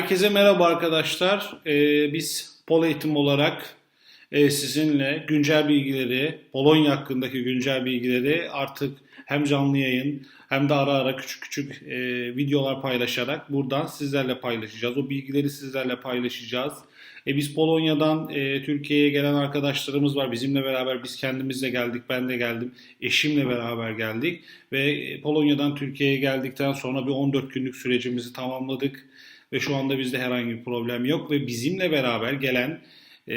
Herkese merhaba arkadaşlar. Ee, biz Pol Eğitim olarak e, sizinle güncel bilgileri, Polonya hakkındaki güncel bilgileri artık hem canlı yayın hem de ara ara küçük küçük e, videolar paylaşarak buradan sizlerle paylaşacağız. O bilgileri sizlerle paylaşacağız. E, biz Polonya'dan e, Türkiye'ye gelen arkadaşlarımız var. Bizimle beraber biz kendimizle geldik. Ben de geldim. Eşimle beraber geldik. Ve e, Polonya'dan Türkiye'ye geldikten sonra bir 14 günlük sürecimizi tamamladık. Ve şu anda bizde herhangi bir problem yok. Ve bizimle beraber gelen e,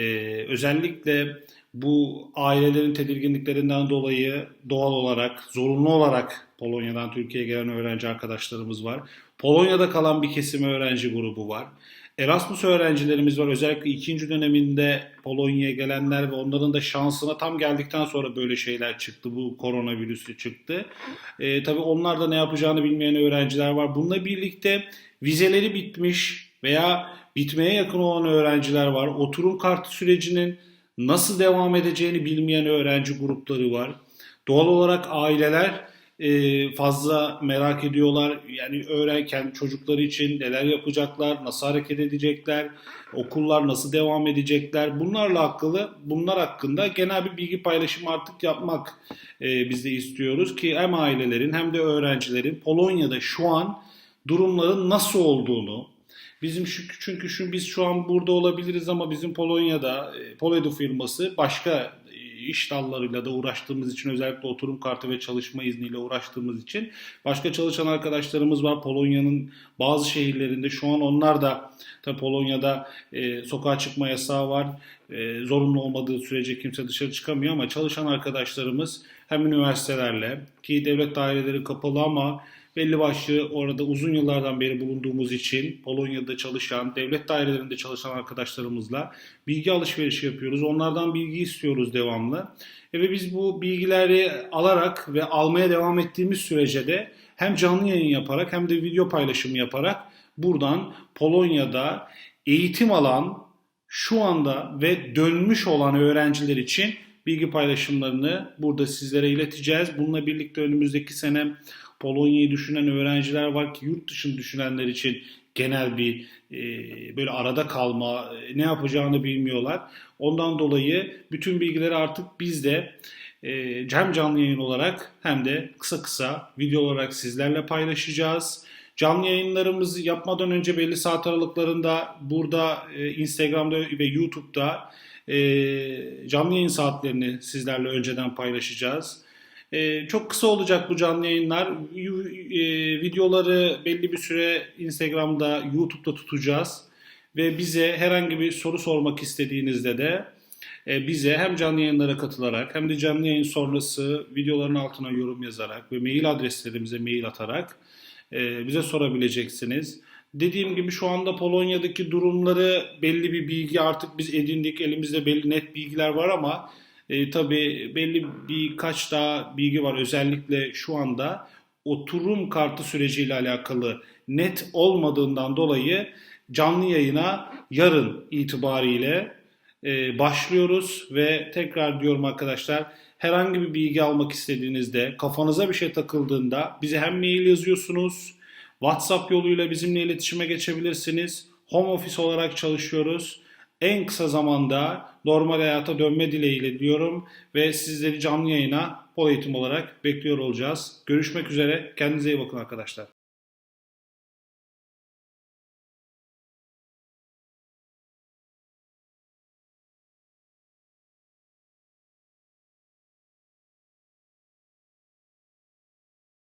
özellikle bu ailelerin tedirginliklerinden dolayı doğal olarak, zorunlu olarak Polonya'dan Türkiye'ye gelen öğrenci arkadaşlarımız var. Polonya'da kalan bir kesim öğrenci grubu var. Erasmus öğrencilerimiz var. Özellikle ikinci döneminde Polonya'ya gelenler ve onların da şansına tam geldikten sonra böyle şeyler çıktı. Bu koronavirüsü çıktı. E, tabii onlar da ne yapacağını bilmeyen öğrenciler var. Bununla birlikte vizeleri bitmiş veya bitmeye yakın olan öğrenciler var. Oturum kartı sürecinin nasıl devam edeceğini bilmeyen öğrenci grupları var. Doğal olarak aileler e, fazla merak ediyorlar. Yani öğrenken çocukları için neler yapacaklar, nasıl hareket edecekler, okullar nasıl devam edecekler. Bunlarla akıllı, bunlar hakkında genel bir bilgi paylaşımı artık yapmak e, biz de istiyoruz ki hem ailelerin hem de öğrencilerin Polonya'da şu an durumların nasıl olduğunu, Bizim şu, çünkü şu biz şu an burada olabiliriz ama bizim Polonya'da e, Poledo firması başka e, iş dallarıyla da uğraştığımız için özellikle oturum kartı ve çalışma izniyle uğraştığımız için başka çalışan arkadaşlarımız var. Polonya'nın bazı şehirlerinde şu an onlar da tabii Polonya'da e, sokağa çıkma yasağı var. E, zorunlu olmadığı sürece kimse dışarı çıkamıyor ama çalışan arkadaşlarımız hem üniversitelerle ki devlet daireleri kapalı ama belli başlı orada uzun yıllardan beri bulunduğumuz için Polonya'da çalışan, devlet dairelerinde çalışan arkadaşlarımızla bilgi alışverişi yapıyoruz. Onlardan bilgi istiyoruz devamlı. E ve biz bu bilgileri alarak ve almaya devam ettiğimiz sürece de hem canlı yayın yaparak hem de video paylaşımı yaparak buradan Polonya'da eğitim alan şu anda ve dönmüş olan öğrenciler için bilgi paylaşımlarını burada sizlere ileteceğiz. Bununla birlikte önümüzdeki sene Polonya'yı düşünen öğrenciler var ki yurt dışını düşünenler için genel bir e, böyle arada kalma, e, ne yapacağını bilmiyorlar. Ondan dolayı bütün bilgileri artık biz de e, hem canlı yayın olarak hem de kısa kısa video olarak sizlerle paylaşacağız. Canlı yayınlarımızı yapmadan önce belli saat aralıklarında burada e, Instagram'da ve YouTube'da e, canlı yayın saatlerini sizlerle önceden paylaşacağız. Ee, çok kısa olacak bu canlı yayınlar. E, videoları belli bir süre Instagram'da, YouTube'da tutacağız. Ve bize herhangi bir soru sormak istediğinizde de e, bize hem canlı yayınlara katılarak hem de canlı yayın sonrası videoların altına yorum yazarak ve mail adreslerimize mail atarak e, bize sorabileceksiniz. Dediğim gibi şu anda Polonya'daki durumları belli bir bilgi artık biz edindik. Elimizde belli net bilgiler var ama e, tabii belli birkaç daha bilgi var. Özellikle şu anda oturum kartı süreciyle alakalı net olmadığından dolayı canlı yayına yarın itibariyle e, başlıyoruz ve tekrar diyorum arkadaşlar herhangi bir bilgi almak istediğinizde kafanıza bir şey takıldığında bize hem mail yazıyorsunuz WhatsApp yoluyla bizimle iletişime geçebilirsiniz. Home office olarak çalışıyoruz en kısa zamanda normal hayata dönme dileğiyle diyorum ve sizleri canlı yayına pol eğitim olarak bekliyor olacağız. Görüşmek üzere. Kendinize iyi bakın arkadaşlar.